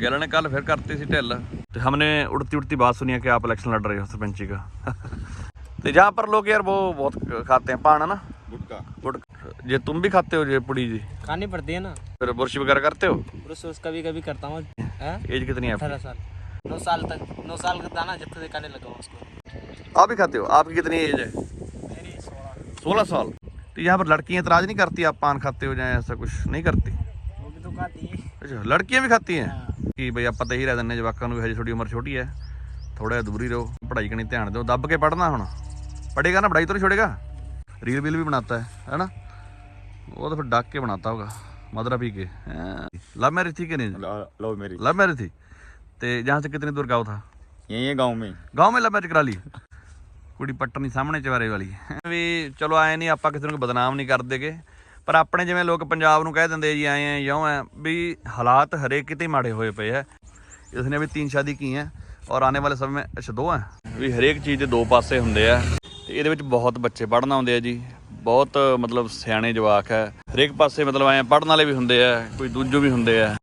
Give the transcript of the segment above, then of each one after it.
गेला ने कल फिर करती सी ढिल तो हमने उड़ती उड़ती बात सुनी है कि आप इलेक्शन लड़ रहे हो सरपंची का तो जहाँ पर लोग यार वो बहुत खाते हैं पान है ना गुटका गुटका ये तुम भी खाते हो ये पुड़ी जी खानी पड़ती है ना फिर बुरश वगैरह करते हो बुरश कभी कभी करता हूँ एज कितनी है अठारह साल नौ साल तक नौ साल का दाना जब तक खाने लगा उसको आप भी खाते हो आपकी कितनी एज है सोलह साल तो यहाँ पर लड़कियाँ इतराज नहीं करती आप पान खाते हो या ऐसा कुछ नहीं करती वो भी तो खाती है अच्छा लड़कियाँ भी खाती हैं ਕਿ ਬਈ ਆਪਾਂ ਤਾਂ ਇਹੀ ਰਹਿ ਦਿੰਨੇ ਜਵਾਕਾਂ ਨੂੰ ਵੀ ਹਜੇ ਥੋੜੀ ਉਮਰ ਛੋਟੀ ਹੈ ਥੋੜਾ ਦੂਰੀ ਰਹੋ ਪੜ੍ਹਾਈ ਕਣੀ ਧਿਆਨ ਦਿਓ ਦੱਬ ਕੇ ਪੜ੍ਹਨਾ ਹੁਣ ਪੜ੍ਹੇਗਾ ਨਾ ਪੜ੍ਹਾਈ ਤੋਂ ਨਹੀਂ ਛੋੜੇਗਾ ਰੀਲ ਵੀਲ ਵੀ ਬਣਾਤਾ ਹੈ ਹੈਨਾ ਉਹ ਤਾਂ ਫਿਰ ਡੱਕ ਕੇ ਬਣਾਤਾ ਹੋਗਾ मदरा पी के लव मैरिज थी कि नहीं लो मेरी लव मैरिज थी तो जहाँ से कितनी दूर गाँव था यही है गांव में गाँव में लव मैरिज करा ली ਕੁੜੀ ਪੱਟਣੀ ਸਾਹਮਣੇ ਚਵਾਰੇ ਵਾਲੀ ਵੀ ਚਲੋ ਆਏ ਨਹੀਂ ਆਪਾਂ ਕਿਸੇ ਨੂੰ ਕੋਈ ਬਦਨਾਮ ਨਹੀਂ ਕਰਦੇਗੇ ਪਰ ਆਪਣੇ ਜਿਵੇਂ ਲੋਕ ਪੰਜਾਬ ਨੂੰ ਕਹਿ ਦਿੰਦੇ ਜੀ ਆਏ ਆ ਯੋਂ ਆ ਵੀ ਹਾਲਾਤ ਹਰੇਕ ਕਿਤੇ ਮਾੜੇ ਹੋਏ ਪਏ ਆ। ਇਸਨੇ ਵੀ ਤਿੰਨ ਸ਼ਾਦੀ ਕੀ ਹੈ ਔਰ ਆने ਵਾਲੇ ਸਮੇਂ ਅੱਛਾ ਦੋ ਹੈ ਵੀ ਹਰੇਕ ਚੀਜ਼ ਦੇ ਦੋ ਪਾਸੇ ਹੁੰਦੇ ਆ। ਤੇ ਇਹਦੇ ਵਿੱਚ ਬਹੁਤ ਬੱਚੇ ਪੜਨ ਆਉਂਦੇ ਆ ਜੀ। ਬਹੁਤ, ਮਤਲਬ ਸਿਆਣੇ ਜਵਾਕ ਹੈ ਹਰੇਕ ਪਾਸੇ ਮਤਲਬ ਐ ਪੜਨ ਵਾਲੇ ਵੀ ਹੁੰਦੇ ਆ, ਕੋਈ ਦੂਜੋ ਵੀ ਹੁੰਦੇ ਆ।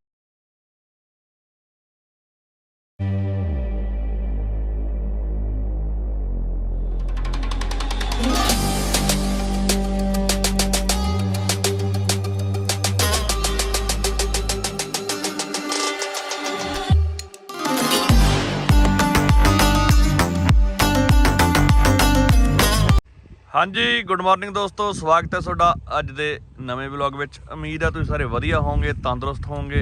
ਹਾਂਜੀ ਗੁੱਡ ਮਾਰਨਿੰਗ ਦੋਸਤੋ, ਸਵਾਗਤ ਹੈ ਤੁਹਾਡਾ ਅੱਜ ਦੇ ਨਵੇਂ ਵਲੌਗ ਵਿੱਚ। ਉਮੀਦ ਹੈ ਤੁਸੀਂ ਸਾਰੇ ਵਧੀਆ ਹੋਵੋਗੇ, ਤੰਦਰੁਸਤ ਹੋਵੋਗੇ।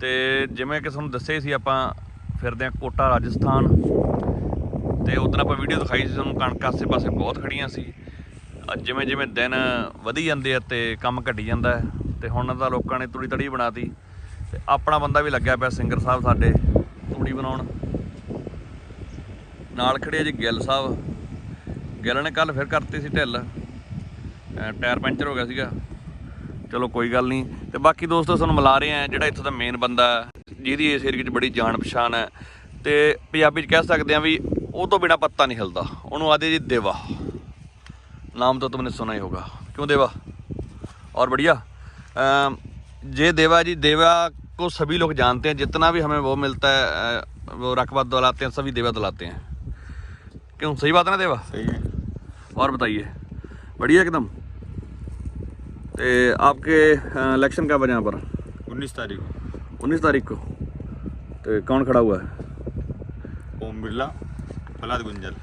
ਤੇ ਜਿਵੇਂ ਕਿ ਤੁਹਾਨੂੰ ਦੱਸਿਆ ਸੀ, ਆਪਾਂ ਫਿਰਦੇ ਹਾਂ ਕੋਟਾ, ਰਾਜਸਥਾਨ। ਤੇ ਉਦੋਂ ਆਪਾਂ ਵੀਡੀਓ ਦਿਖਾਈ ਸੀ ਤੁਹਾਨੂੰ ਕਣਕ ਆਸੇ ਪਾਸੇ ਬਹੁਤ ਖੜੀਆਂ ਸੀ। ਜਿਵੇਂ ਜਿਵੇਂ ਦਿਨ ਵਧੀ ਜਾਂਦੇ ਆ ਤੇ ਕੰਮ ਘਟੀ ਜਾਂਦਾ ਹੈ, ਤੇ ਹੁਣ ਤਾਂ ਲੋਕਾਂ ਨੇ ਤੂੜੀ ਤੜੀ ਬਣਾਤੀ। ਤੇ ਆਪਣਾ ਬੰਦਾ ਵੀ ਲੱਗਿਆ ਪਿਆ ਸਿੰਗਰ ਸਾਹਿਬ ਸਾਡੇ ਤੂੜੀ ਬਣਾਉਣ। ਨਾਲ ਖੜੇ ਆ ਜੀ ਗਿੱਲ ਸਾਹਿਬ। ਗਿੱਲ ਨੇ ਕੱਲ ਫਿਰ ਕਰਤੀ ਸੀ ਢਿੱਲ ਅਹ ਟਾਇਰ ਪੈਂਚਰ ਹੋ ਗਿਆ ਸੀਗਾ ਚਲੋ ਕੋਈ ਗੱਲ ਨਹੀਂ ਤੇ ਬਾਕੀ ਦੋਸਤੋ ਤੁਹਾਨੂੰ ਮਿਲਾ ਰਹੇ ਆ ਜਿਹੜਾ ਇੱਥੋਂ ਦਾ ਮੇਨ ਬੰਦਾ ਹੈ, ਜਿਹਦੀ ਇਸ ਏਰੀਏ 'ਚ ਬੜੀ ਜਾਣ ਪਛਾਣ ਹੈ ਤੇ ਪੰਜਾਬੀ 'ਚ ਕਹਿ ਸਕਦੇ ਆ ਵੀ ਉਹ ਤੋਂ ਬਿਨਾ ਪੱਤਾ ਨਹੀਂ ਹਿਲਦਾ ਉਹਨੂੰ ਆਦੇ ਜੀ ਦੇਵਾ नाम तो तुमने सुना ही होगा क्यों देवा और बढ़िया अम, ये देवा जी देवा को सभी लोग जानते हैं जितना भी हमें वो मिलता है अ, वो रकबा दिलाते हैं सभी देवा दिलाते हैं क्यों सही बात है ना देवा सही है और बताइए। बढ़िया एकदम। तो आपके इलेक्शन कब है यहाँ पर? उन्नीस तारीख को। उन्नीस तारीख को। तो कौन खड़ा हुआ है? ओम बिरला प्रहलाद गुंजल।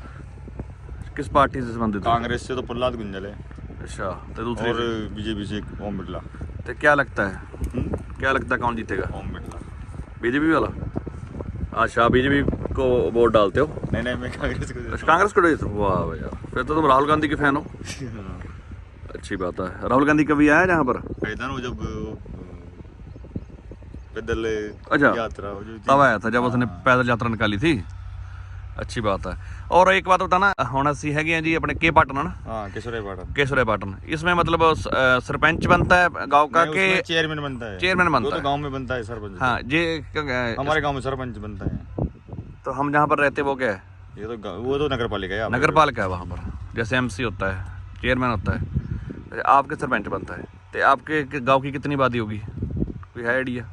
किस पार्टी से संबंधित कांग्रेस से तो प्रहलाद गुंजल है। अच्छा तो दूसरी और बीजेपी से ओम बिरला। तो क्या लगता है? हम्म? क्या लगता है कौन जीतेगा? ओम बिरला। बीजेपी वाला? अच्छा बीजेपी को वोट डालते हो? नहीं नहीं मैं कांग्रेस को अच्छा, कांग्रेस को वाह भाई यार फिर तो तुम राहुल गांधी के फैन हो हूँ। अच्छी बात है राहुल गांधी कभी आया जहाँ पर कहता ना वो जब वो, पैदल अच्छा। यात्रा हो जो तब आया था जब उसने पैदल यात्रा निकाली थी ਅੱਛੀ ਬਾਤ ਹੈ और एक बात बताना ਹੁਣ ਅਸੀਂ ਹੈਗੇ ਆ ਜੀ ਆਪਣੇ ਕੇ ਪਾਟਨ ਨਾ हाँ केशवराय पाटन केसरे पाटन इसमें मतलब अ, सरपंच बनता है गांव का के चेयरमैन बनता है चेयरमैन बनता वो तो है। गांव में बनता है सरपंच हाँ ये क- हमारे गांव में सरपंच बनता है तो हम जहाँ पर रहते हैं वो क्या है ये तो गाँव- वो तो नगर पालिका है यहाँ पे। नगर पालिका है वहाँ पर जैसे एमसी होता है चेयरमैन होता है आपके सरपंच बनता है तो आपके के गांव की कितनी आबादी होगी कोई है आइडिया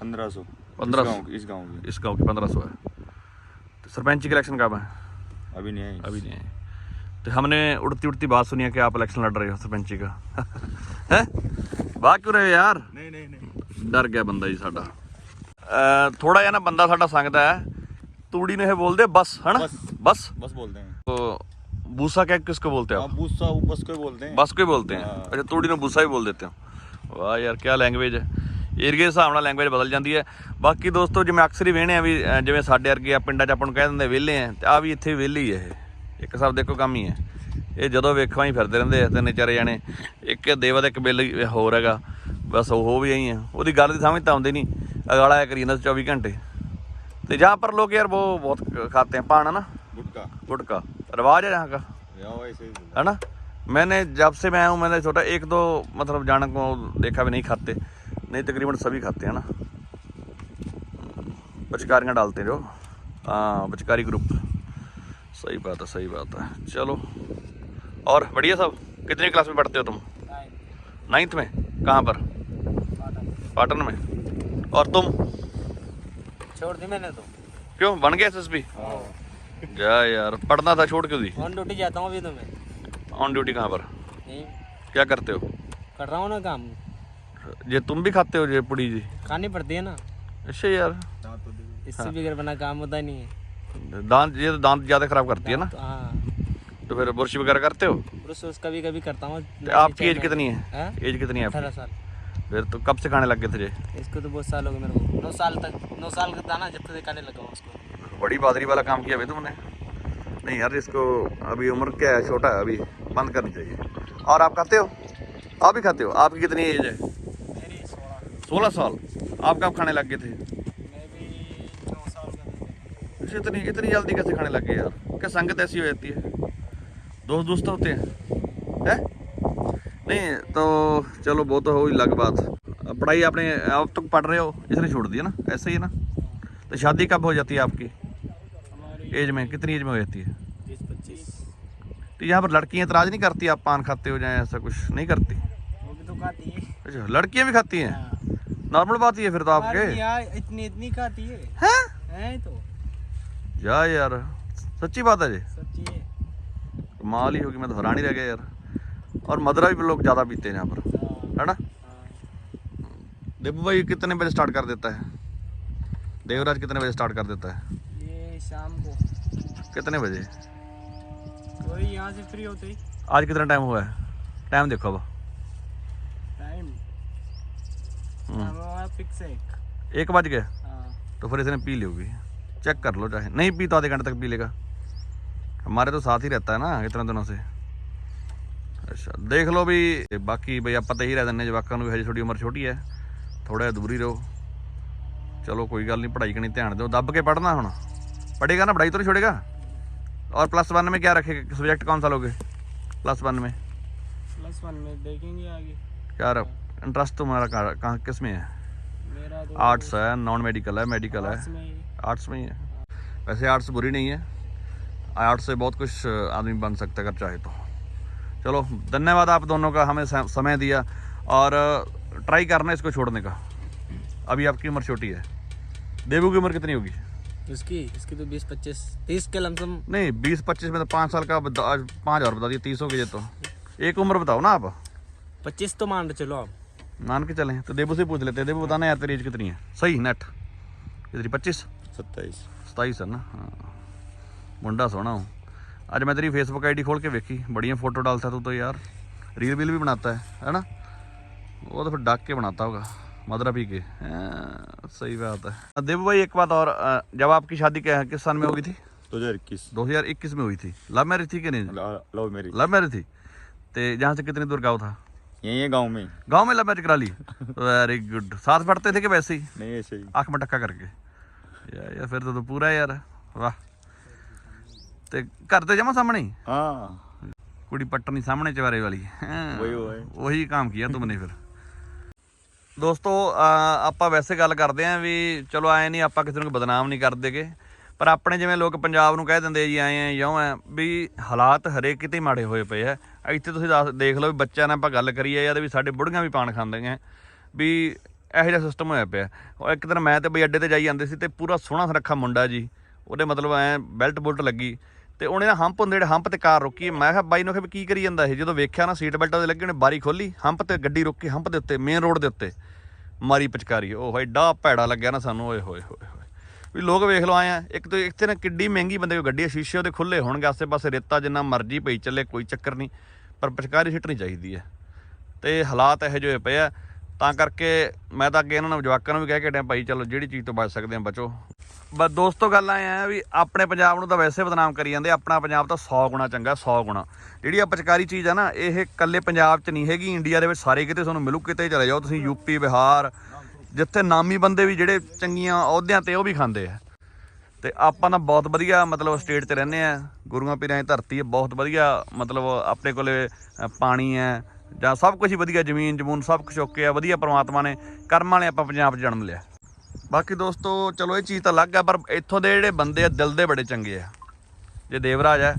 पंद्रह सौ 1500 इस गांव की इस गांव की पंद्रह सौ है तो सरपंच की इलेक्शन कब है अभी नहीं है अभी नहीं है तो हमने उड़ती उड़ती बात सुनी है कि आप इलेक्शन लड़ रहे हो सरपंची का है बात क्यों रहे हो यार नहीं नहीं नहीं ਡਰ ਗਿਆ ਬੰਦਾ ਜੀ ਸਾਡਾ ਥੋੜਾ ਜਿਹਾ ਨਾ ਬੰਦਾ ਸਾਡਾ ਸੰਗਦਾ ਹੈ ਤੂੜੀ ਨੂੰ ਇਹ ਬੋਲਦੇ ਬਸ ਹਨਾ ਬਸ। ਬਸ बस बोलते हैं तो भूसा क्या किसको बोलते हैं हाँ आप बूसा वो बस को ही बोलते हैं बस को ही बोलते हैं हाँ। अच्छा तूड़ी ਨੂੰ ਬੂਸਾ ਹੀ ਬੋਲ ਦਿੱਤੇ ਹੋ ਵਾਹ ਯਾਰ ਕੀ ਲੈਂਗੁਏਜ ਹੈ ਏਰੀਏ ਦੇ ਹਿਸਾਬ ਨਾਲ ਲੈਂਗੁਏਜ ਬਦਲ ਜਾਂਦੀ ਹੈ ਬਾਕੀ ਦੋਸਤੋ ਜਿਵੇਂ ਅਕਸਰ ਹੀ ਵੇਹਣੇ ਆ ਵੀ ਅਹ, ਜਿਵੇਂ ਸਾਡੇ ਵਰਗੇ ਆ ਪਿੰਡਾਂ 'ਚ ਆਪਾਂ ਨੂੰ ਕਹਿ ਦਿੰਦੇ ਵਿਹਲੇ ਆ ਤੇ ਆ ਵੀ ਇੱਥੇ ਵਿਹਲੇ ਹੀ ਆ ਇਹ ਇੱਕ ਹਿਸਾਬ ਦੇਖੋ ਕੰਮ ਹੀ ਹੈ ਇਹ ਜਦੋਂ ਵੇਖਾਂ ਹੀ ਫਿਰਦੇ ਰਹਿੰਦੇ ਆ ਤਿੰਨ ਚਾਰ ਜਾਣੇ ਇੱਕ ਦੇਵਾ ਦਾ ਇੱਕ ਬਿੱਲ ਹੋਰ ਹੈਗਾ ਬਸ ਉਹ ਵੀ ਐਂ ਆ ਉਹਦੀ ਗੱਲ ਦੀ ਸਮਝ ਤਾਂ ਆਉਂਦੀ ਨਹੀਂ ਅਗਾਲਾ ਇਹ ਕਰੀ ਜਾਂਦਾ 24 ਘੰਟੇ तो जहाँ पर लोग यार वो बहुत खाते हैं पान है ना? गुटका गुटका रिवाज है यहाँ का? है ना? मैंने जब से मैं आया हूँ मैंने छोटा एक दो मतलब जाने को देखा भी नहीं खाते। नहीं तकरीबन सभी खाते हैं ना? पचकारियाँ डालते हैं जो। हाँ पचकारी ग्रुप। सही बात है सही बात है। चलो। और बढ़िया साहब कितनी क्लास में पढ़ते हो तुम? नाइन्थ में? कहाँ पर? पाटन में। और तुम? छोड़ दी मैंने तो। क्यों? बन गया एसएसपी जा यार पढ़ना था छोड़ क्यों दी? ऑन ड्यूटी जाता हूँ अभी तो मैं। ऑन ड्यूटी कहाँ पर? नहीं। क्या करते हो? कर रहा हूँ ना काम। ये तुम भी खाते हो ये पुड़ी जी। खानी पड़ती है ना। अच्छा यार। दांत तो दे बना काम होता नहीं है। दांत ये तो दांत ज़्यादा खराब करती है ना। हाँ। तो फिर बुरशी वगैरह करते हो? पुरुष कभी कभी करता हूँ। तो आपकी एज कितनी है? हाँ? एज कितनी है अठारह साल। फिर तो कब से खाने लग गए थे इसको तो बहुत साल हो गए मेरे को। नौ साल तक नौ साल का था ना जब तक खाने लगा उसको बड़ी बहादुरी वाला काम किया भाई तुमने? नहीं यार इसको अभी उम्र क्या है छोटा है अभी बंद करनी चाहिए। और आप खाते हो? आप भी खाते हो? आपकी कितनी एज है? सोलह। साल। आप कब खाने लग गए थे? अच्छा इतनी इतनी जल्दी कैसे खाने लग गए यार? क्या संगत ऐसी हो जाती है? दोस्त दोस्त होते हैं। हैं? नहीं तो चलो वो तो हो ही अलग बात पढ़ाई आपने आप तक पढ़ रहे हो इसने छोड़ दिया ना? ऐसे ही है ना? तो शादी कब हो जाती है आपकी? एज में कितनी एज में हो जाती है? तो यहाँ पर लड़कियाँ इतराज नहीं करती आप पान खाते हो जाए ऐसा कुछ नहीं करती? तो खाती है। अच्छा लड़कियाँ भी खाती हैं? हाँ। नॉर्मल बात ही है फिर तो आपके। इतनी इतनी खाती है। हैं? है तो। या यार सच्ची बात है जी। सच्ची है। कमाल ही होगी मैं तो हैरान ही रह गया यार। और मदरा भी लोग ज़्यादा पीते हैं यहाँ पर हाँ, है ना? हाँ। देबू भाई कितने बजे स्टार्ट कर देता है? देवराज कितने बजे स्टार्ट कर देता है? ये शाम को। कितने बजे? वही यहाँ से फ्री होते ही। आज कितना टाइम हुआ है? टाइम देखो अब। टाइम हम्म, फिक्स है एक। एक बज गए? हाँ। तो फिर इसने पी ली होगी। चेक कर लो चाहे। नहीं पी तो आधे घंटे तक पी लेगा। हमारे तो साथ ही रहता है ना इतने दिनों से। ਅੱਛਾ ਦੇਖ ਲਓ ਵੀ ਤੇ ਬਾਕੀ ਬਈ ਆਪਾਂ ਤਾਂ ਇਹੀ ਰਹਿ ਦਿੰਨੇ ਜਵਾਕਾਂ ਨੂੰ ਵੀ ਹਜੇ ਤੁਹਾਡੀ ਉਮਰ ਛੋਟੀ ਹੈ ਥੋੜਾ ਜਿਹਾ ਦੂਰੀ ਰਹੋ ਚਲੋ ਕੋਈ ਗੱਲ ਨਹੀਂ ਪੜ੍ਹਾਈ ਕਣੀ ਧਿਆਨ ਦਿਓ ਦੱਬ ਕੇ ਪੜ੍ਹਨਾ ਹੁਣ पढ़ेगा ना पढ़ाई तो नहीं छोड़ेगा और प्लस वन में क्या रखेगा सब्जेक्ट कौन सा लोगे प्लस वन में प्लस वन में देखेंगे आगे यार इंटरेस्ट तुम्हारा कहाँ कहाँ किस में है मेरा तो आर्ट्स है नॉन मेडिकल है मेडिकल है आर्ट्स में ही आर्ट्स में ही है वैसे आर्ट्स बुरी नहीं है आर्ट्स से बहुत कुछ आदमी बन सकता है अगर चाहे तो चलो धन्यवाद आप दोनों का हमें समय दिया और ट्राई करना इसको छोड़ने का। अभी आपकी उम्र छोटी है। देवू की उम्र कितनी होगी? उसकी इसकी तो बीस पच्चीस तीस के लमसम। नहीं बीस पच्चीस में तो पाँच साल का पाँच हज़ार बता दिए तीस हो गए तो। एक उम्र बताओ ना आप। पच्चीस तो मान चलो आप। मान के चले तो देवू से पूछ लेते हैं। देवू बताना यार तेरी एज कितनी है? सही नेट कितनी पच्चीस? सत्ताईस। सताईस है ना? हाँ। मुंडा सोना हूँ। अज मैं तेरी फेसबुक आई डी खोल के वेखी बड़िया फ़ोटो डालता तू तो यार रील वील भी बनाता है है ना वो तो फिर डक के बनाता होगा मदरा पी के सही बात है देव भाई एक बात और जब आपकी शादी क्या किस साल में होगी थी दो हज़ार इक्कीस। दो हज़ार इक्कीस में हुई थी। लव मैरिज थी कि नहीं? लव मैरिज लव मैरिज थी? तो जहाँ से कितनी दूर गाँव था? यही है गाँव में। गाँव में लव मैरिज करा ली? वेरी गुड साथ पढ़ते थे कि वैसे ही? नहीं ऐसे ही। आँख में टक्का करके। यार, यार फिर तो, तो पूरा यार। वाह। ਤੇ ਘਰ ਤੇ ਜਮਾ ਸਾਹਮਣੇ ਹੀ हाँ ਕੁੜੀ ਪੱਟਣੀ ਸਾਹਮਣੇ ਚਵਾਰੇ ਵਾਲੀ ਹੈਂ। वही वो है ਉਹੀ ਕੰਮ ਕੀਤਾ ਤੁਮਨੇ ਫਿਰ ਦੋਸਤੋ ਅਹ ਆਪਾਂ ਵੈਸੇ ਗੱਲ ਕਰਦੇ ਆਂ ਵੀ ਚਲੋ ਆਏ ਨਹੀਂ ਆਪਾਂ ਕਿਸੇ ਨੂੰ ਬਦਨਾਮ ਨਹੀਂ ਕਰਦੇਗੇ ਪਰ ਆਪਣੇ ਜਿਵੇਂ ਲੋਕ ਪੰਜਾਬ ਨੂੰ ਕਹਿ ਦਿੰਦੇ ਆ ਜੀ ਆਏ ਆ ਜਿਉਂ ਆ ਵੀ ਹਾਲਾਤ ਹਰੇਕ ਕਿਤੇ ਹੀ ਮਾੜੇ ਹੋਏ ਪਏ ਆ ਇੱਥੇ ਤੁਸੀਂ ਦੱਸ- ਦੇਖ ਲਓ ਵੀ ਬੱਚਿਆਂ ਨਾਲ ਆਪਾਂ ਗੱਲ ਕਰੀਏ ਯਾਰ ਵੀ ਸਾਡੇ ਬੁੜੀਆਂ ਵੀ ਪਾਣ ਖਾਂਦੀਆਂ ਵੀ ਇਹੋ ਜਿਹਾ ਸਿਸਟਮ ਹੋਇਆ ਪਿਆ ਉਹ ਇੱਕ ਦਿਨ ਮੈਂ ਤੇ ਬਈ ਅੱਡੇ ਤੇ ਜਾਈ ਜਾਂਦੇ ਸੀ ਤੇ ਪੂਰਾ ਸੋਹਣਾ ਸੁਨੱਖਾ ਮੁੰਡਾ ਜੀ ਉਹਦੇ ਮਤਲਬ ਐ ਬੈਲਟ ਬੁਲਟ ਲੱਗੀ ਤੇ ਉਹਨੇ ਨਾ ਹੰਪ ਹੁੰਦੇ ਜਿਹੜੇ ਹੰਪ ਤੇ ਕਾਰ ਰੋਕੀ। ਮੈਂ ਕਿਹਾ ਬਾਈ ਨੂੰ ਕਿਹਾ ਵੀ ਕੀ ਕਰੀ ਜਾਂਦਾ ਇਹ? ਜਦੋਂ ਵੇਖਿਆ ਨਾ ਸੀਟ ਬੈਲਟ ਉਹਦੇ ਲੱਗੇ ਉਹਨੇ ਬਾਰੀ ਖੋਲੀ ਹੰਪ ਤੇ ਗੱਡੀ ਰੋਕੀ, ਹੰਪ ਦੇ ਉੱਤੇ ਮੇਨ ਰੋਡ ਦੇ ਉੱਤੇ। ਮਾਰੀ ਪਚਕਾਰੀ। ਉਹ ਐਡਾ ਭੈੜਾ ਲੱਗਿਆ ਨਾ ਸਾਨੂੰ, ਓਏ ਹੋਏ ਹੋਏ ਹੋਏ। ਵੀ ਲੋਕ ਵੇਖ ਲਓ, ਆਏ ਆ, ਇੱਕ ਤਾਂ ਇੱਥੇ ਨਾ ਕਿੱਡੀ ਮਹਿੰਗੀ ਬੰਦੇ ਕੋ ਗੱਡੀ ਆ ਸ਼ੀਸ਼ੇ ਉਹਦੇ ਖੁੱਲੇ ਹੋਣਗੇ ਆਸੇ ਪਾਸੇ ਰੇਤਾ ਜਿੰਨਾ ਮਰਜ਼ੀ ਪਈ ਚੱਲੇ, ਕੋਈ ਚੱਕਰ ਨਹੀਂ। ਪਰ ਪਚਕਾਰੀ ਸਿੱਟ ਨਹੀਂ ਚਾਹੀਦੀ ਹੈ ਤੇ ਹਾਲਾਤ ਇਹੋ ਜਿਹੇ ਪਏ ਆ। ਤਾਂ ਕਰਕੇ ਮੈਂ ਤਾਂ ਅੱਗੇ ਇਹਨਾਂ ਨੂੰ, ਜਵਾਕਾਂ ਨੂੰ ਵੀ ਕਹਿ ਕੇ ਹਟਿਆ, ਭਾਈ ਚਲੋ ਜਿਹੜੀ ਚੀਜ਼ ਤੋਂ ਬਚ ਸਕਦੇ ਆ, ਬਚੋ। ਬਸ ਦੋਸਤੋ ਗੱਲ ਆਏ ਆ ਵੀ ਆਪਣੇ ਪੰਜਾਬ ਨੂੰ ਤਾਂ ਵੈਸੇ ਬਦਨਾਮ ਕਰੀ ਜਾਂਦੇ ਆਪਣਾ ਪੰਜਾਬ ਤਾਂ 100 ਗੁਣਾ ਚੰਗਾ 100 ਗੁਣਾ। ਜਿਹੜੀ ਆ ਪਚਕਾਰੀ ਚੀਜ਼ ਆ ਨਾ, ਇਹ ਇਕੱਲੇ ਪੰਜਾਬ 'ਚ ਨਹੀਂ ਹੈਗੀ, ਇੰਡੀਆ ਦੇ ਵਿੱਚ ਸਾਰੇ ਕਿਤੇ ਤੁਹਾਨੂੰ ਮਿਲੂ, ਕਿਤੇ ਚਲੇ ਜਾਓ। ਤੁਸੀਂ ਯੂਪੀ ਬਿਹਾਰ, ਜਿੱਥੇ ਨਾਮੀ ਬੰਦੇ ਵੀ ਜਿਹੜੇ ਚੰਗੀਆਂ ਅਹੁਦਿਆਂ ਤੇ ਉਹ ਵੀ ਖਾਂਦੇ ਆ। ਤੇ ਆਪਾਂ ਤਾਂ ਬਹੁਤ ਵਧੀਆ ਮਤਲਬ ਸਟੇਟ 'ਚ ਰਹਿੰਦੇ ਆ। ਗੁਰੂਆਂ ਪੀਰਾਂ ਦੀ ਧਰਤੀ ਹੈ ਬਹੁਤ ਵਧੀਆ ਮਤਲਬ ਆਪਣੇ ਕੋਲੇ ਪਾਣੀ ਹੈ ਜਾਂ ਸਭ ਕੁਝ ਹੀ ਵਧੀਆ, ਜ਼ਮੀਨ, ਜਮੂਨ ਸਭ ਕੁਝ ਓਕੇ ਆ, ਵਧੀਆ ਪ੍ਰਮਾਤਮਾ ਨੇ ਕਰਮ ਵਾਲੇ ਆਪਾਂ ਪੰਜਾਬ 'ਚ ਜਨਮ ਲਿਆ। ਬਾਕੀ ਦੋਸਤੋ ਚਲੋ ਇਹ ਚੀਜ਼ ਤਾਂ ਅਲੱਗ ਆ ਪਰ ਇੱਥੋਂ ਦੇ ਜਿਹੜੇ ਬੰਦੇ ਆ ਦਿਲ ਦੇ ਬੜੇ ਚੰਗੇ ਆ ਜੇ ਦੇਵਰਾਜ ਹੈ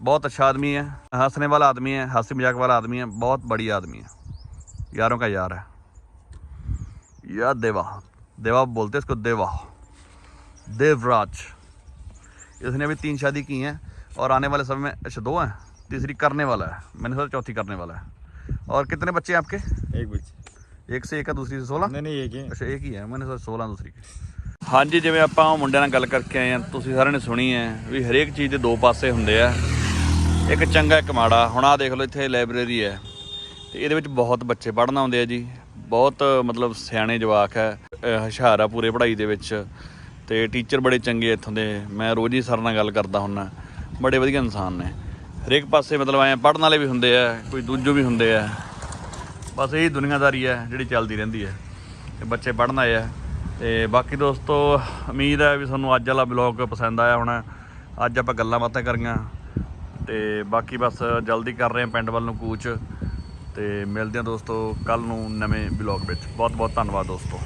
बहुत अच्छा आदमी है हंसने वाला आदमी है हंसी मजाक वाला आदमी है बहुत बढ़िया आदमी है यारों का यार है यार देवा देवा बोलते हैं इसको देवा देवराज इसने अभी तीन शादी की हैं और आने वाले समय में अच्छा दो हैं तीसरी करने वाला है मैंने सोचा चौथी करने वाला है और कितने बच्चे हैं आपके एक बच्चे एक से एक है दूसरी से सोलह नहीं नहीं एक ही ਅੱਛਾ ਇਹ ਕੀ ਹੈ ਮੈਨੇ ਸੋਚ 16 ਦੂਸਰੀ ਹਾਂਜੀ ਜਿਵੇਂ ਆਪਾਂ ਉਹ ਮੁੰਡਿਆਂ ਨਾਲ ਗੱਲ ਕਰਕੇ ਆਏ ਆ ਤੁਸੀਂ ਸਾਰਿਆਂ ਨੇ ਸੁਣੀ ਹੈ ਵੀ ਹਰੇਕ ਚੀਜ਼ ਦੇ ਦੋ ਪਾਸੇ ਹੁੰਦੇ ਆ ਇੱਕ ਚੰਗਾ ਇੱਕ ਮਾੜਾ ਹੁਣ ਆਹ ਦੇਖ ਲਓ ਇੱਥੇ ਲਾਇਬ੍ਰੇਰੀ ਹੈ ਤੇ ਇਹਦੇ ਵਿੱਚ ਬਹੁਤ ਬੱਚੇ ਪੜ੍ਹਨ ਆਉਂਦੇ ਆ ਜੀ ਬਹੁਤ ਮਤਲਬ ਸਿਆਣੇ ਜਵਾਕ ਹੈ ਅਹ ਹੁਸ਼ਿਆਰ ਆ ਪੂਰੇ ਪੜ੍ਹਾਈ ਦੇ ਵਿੱਚ ਤੇ ਟੀਚਰ ਬੜੇ ਚੰਗੇ ਆ ਇੱਥੋਂ ਦੇ ਮੈਂ ਰੋਜ਼ ਹੀ ਸਰ ਨਾਲ ਗੱਲ ਕਰਦਾ ਹੁੰਨਾ ਬੜੇ ਵਧੀਆ ਇਨਸਾਨ ਨੇ ਹਰੇਕ ਪਾਸੇ ਮਤਲਬ ਐ ਪੜ੍ਹਨ ਵਾਲੇ ਵੀ ਹੁੰਦੇ ਆ ਕੋਈ ਦੂਜੋ ਵੀ ਹੁੰਦੇ ਆ ਬਸ ਇਹੀ ਦੁਨੀਆਦਾਰੀ ਹੈ ਜਿਹੜੀ ਚੱਲਦੀ ਰਹਿੰਦੀ ਹੈ ਤੇ ਬੱਚੇ ਪੜ੍ਹਨ ਆਏ ਆ। ਤੇ ਬਾਕੀ ਦੋਸਤੋ, ਉਮੀਦ ਹੈ ਵੀ ਤੁਹਾਨੂੰ ਅੱਜ ਵਾਲਾ ਬਲੌਗ ਪਸੰਦ ਆਇਆ ਹੋਣਾ। ਅੱਜ ਆਪਾਂ ਗੱਲਾਂ ਬਾਤਾਂ ਕਰੀਆਂ। ਤੇ ਬਾਕੀ ਬਸ ਜਲਦੀ ਕਰ ਰਹੇ ਹਾਂ ਪਿੰਡ ਵੱਲ ਨੂੰ ਕੂਚ। ਤੇ ਮਿਲਦੇ ਹਾਂ ਦੋਸਤੋ ਕੱਲ ਨੂੰ ਨਵੇਂ ਬਲੌਗ ਵਿੱਚ। ਬਹੁਤ ਬਹੁਤ ਧੰਨਵਾਦ ਦੋਸਤੋ।